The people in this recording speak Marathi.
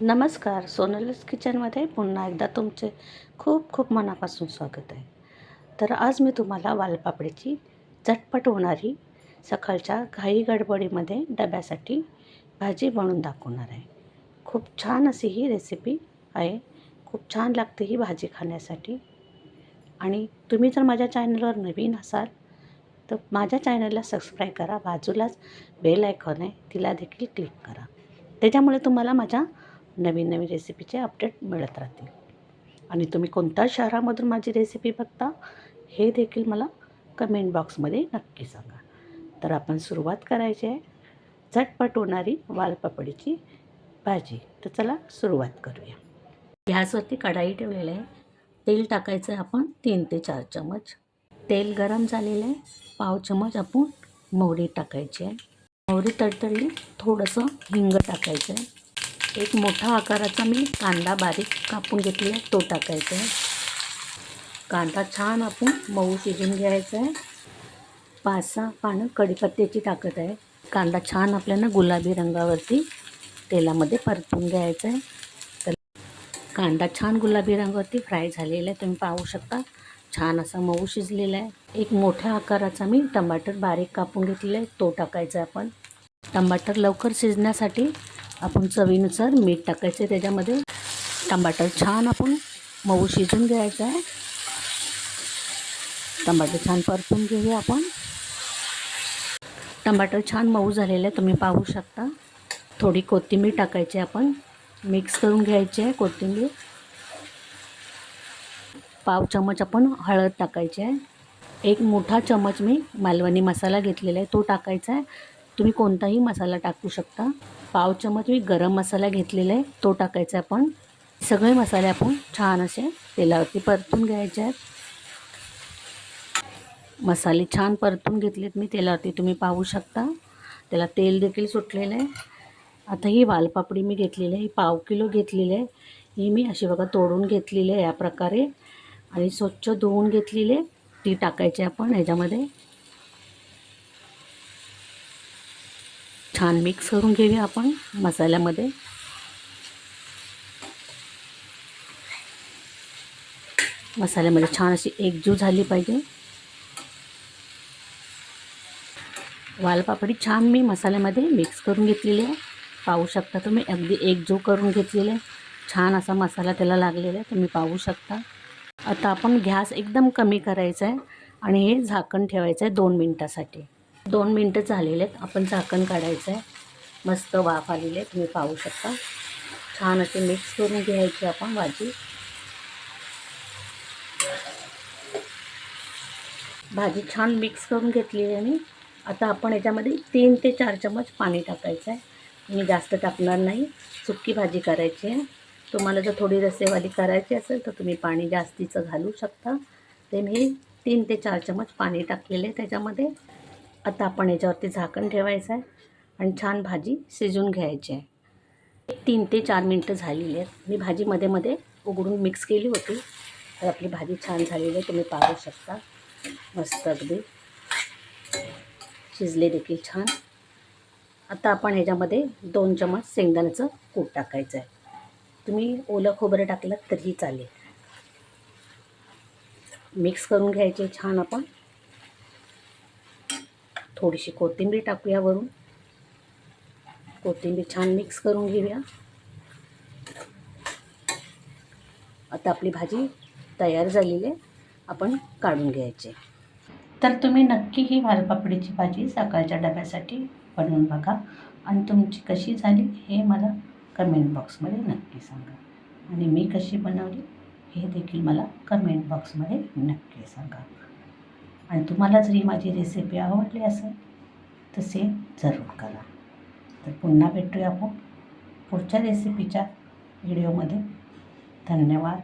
नमस्कार सोनलस किचनमध्ये पुन्हा एकदा तुमचे खूप खूप मनापासून स्वागत आहे. तर आज मी तुम्हाला वालपापडीची झटपट होणारी सकाळच्या घाई गडबडीमध्ये डब्यासाठी भाजी बनवून दाखवणार आहे. खूप छान अशी ही रेसिपी आहे. खूप छान लागते ही भाजी खाण्यासाठी. आणि तुम्ही जर माझ्या चॅनलवर नवीन असाल तर माझ्या चॅनलला सबस्क्राईब करा. बाजूलाच बेल आयकॉन आहे तिला देखील क्लिक करा. त्याच्यामुळे तुम्हाला माझ्या नवीन नवीन रेसिपीचे अपडेट मिळत राहतील. आणि तुम्ही कोणत्या शहरामधून माझी रेसिपी बघता हे देखील मला कमेंट बॉक्समध्ये नक्की सांगा. तर आपण सुरुवात करायची आहे. झटपट होणारी वालपापडीची भाजी. तर चला सुरुवात करूया. गॅसवरती कढाई ठेवलेली आहे. तेल टाकायचं आहे आपण तीन ते चार चमच तेल गरम झालेलं आहे. पाव चमच आपण मोहरी टाकायची आहे. मोहरी तडतडली थोडंसं हिंग टाकायचं आहे. एक मोठा आकाराचा मी कांदा बारीक कापून घेतलेला आहे. तो टाकायचा आहे. कांदा छान आपण मऊ शिजून घ्यायचा आहे. पाच सहा पानं कढीपत्त्याची टाकत आहे. कांदा छान आपल्याला गुलाबी रंगावरती तेलामध्ये परतून घ्यायचा आहे. तर कांदा छान गुलाबी रंगावरती फ्राय झालेला आहे. तुम्ही पाहू शकता. छान असा मऊ शिजलेला आहे. एक मोठ्या आकाराचा मी टमाटर बारीक कापून घेतलेला आहे. तो टाकायचा आहे आपण. टमाटर लवकर शिजण्यासाठी आपण चवीनुसार मीठ टाकायचं आहे त्याच्यामध्ये. टमाटर छान आपण मऊ शिजून घ्यायचं आहे. टमाटर छान परतून घेऊया आपण. टमाटर छान मऊ झालेलं आहे तुम्ही पाहू शकता. थोडी कोथिंबीर टाकायची आपण. मिक्स करून घ्यायची आहे कोथिंबीर. पाव चमच आपण हळद टाकायची आहे. एक मोठा चमच मी मालवणी मसाला घेतलेला आहे तो टाकायचा आहे. तुम्ही कोणताही मसाला टाकू शकता. पाव चमच मी गरम मसाला घेतलेला आहे. तो टाकायचा आपण. सगळे मसाले आपण छान असे तेलावरती परतून घ्यायचे आहेत. मसाले छान परतून घेतलेत मी. तेलावरती तुम्ही पाहू शकता. त्याला तेल देखील सुटलेलं आहे. आता ही वालपापडी मी घेतलेली आहे. ही पाव किलो घेतलेली आहे. ही मी अशी बघा तोडून घेतलेली आहे या प्रकारे. आणि स्वच्छ धुवून घेतलेली आहे. ती टाकायची आपण ह्याच्यामध्ये छान मिक्स करून घेऊया आपण मसाल्यामध्ये. मसाल्यामध्ये छान अशी एकजू झाली पाहिजे. वालपापडी छान मी मसाल्यामध्ये मिक्स करून घेतलेली आहे. पाहू शकता तुम्ही अगदी एकजू करून घेतलेले आहे. छान असा मसाला त्याला लागलेला आहे तुम्ही पाहू शकता. आता आपण गॅस एकदम कमी करायचा आहे आणि हे झाकण ठेवायचं आहे दोन मिनटासाठी. दोन मिनटं झालेले आहेत. आपण झाकण काढायचं आहे. मस्त वाफ आलेली आहे. तुम्ही पाहू शकता. छान असे मिक्स करून घ्यायची आपण भाजी. भाजी छान मिक्स करून घेतलेली आहे मी. आता आपण याच्यामध्ये तीन ते चार चमच पाणी टाकायचं आहे. मी जास्त टाकणार नाही. सुक्की भाजी करायची आहे. तुम्हाला जर थोडी रसेवाली करायची असेल तर तुम्ही पाणी जास्तीचं घालू शकता. ते मी तीन ते चार चमच पाणी टाकलेले आहे त्याच्यामध्ये. आता आपण याच्यावरती झाकण ठेवायचं आहे आणि छान भाजी शिजून घ्यायची आहे. एक तीन ते चार मिनटं झालेली आहेत. मी भाजी मध्ये मध्ये उघडून मिक्स केली होती. तर आपली भाजी छान झालेली आहे. तुम्ही पाहू शकता. मस्त अगदी. शिजले देखील छान. आता आपण ह्याच्यामध्ये दोन चमच शेंगदाण्याचं कूट टाकायचं आहे. तुम्ही ओलं खोबरं टाकलं तरीही चालेल. मिक्स करून घ्यायचे छान आपण. थोडीशी कोथिंबीर टाकूया वरून. कोथिंबीर छान मिक्स करून घेऊया. आता आपली भाजी तयार झालेली आहे. आपण काढून घ्यायचे. तर तुम्ही नक्की ही वालपापडीची भाजी सकाळच्या डब्यासाठी बनवून बघा. आणि तुमची कशी झाली हे मला कमेंट बॉक्समध्ये नक्की सांगा. आणि मी कशी बनवली हे देखील मला कमेंट बॉक्समध्ये नक्की सांगा. आणि तुम्हाला जरी माझी रेसिपी आवडली असेल तर जरूर करा. तर पुन्हा भेटूया आपण पुढच्या रेसिपीच्या व्हिडिओमध्ये धन्यवाद.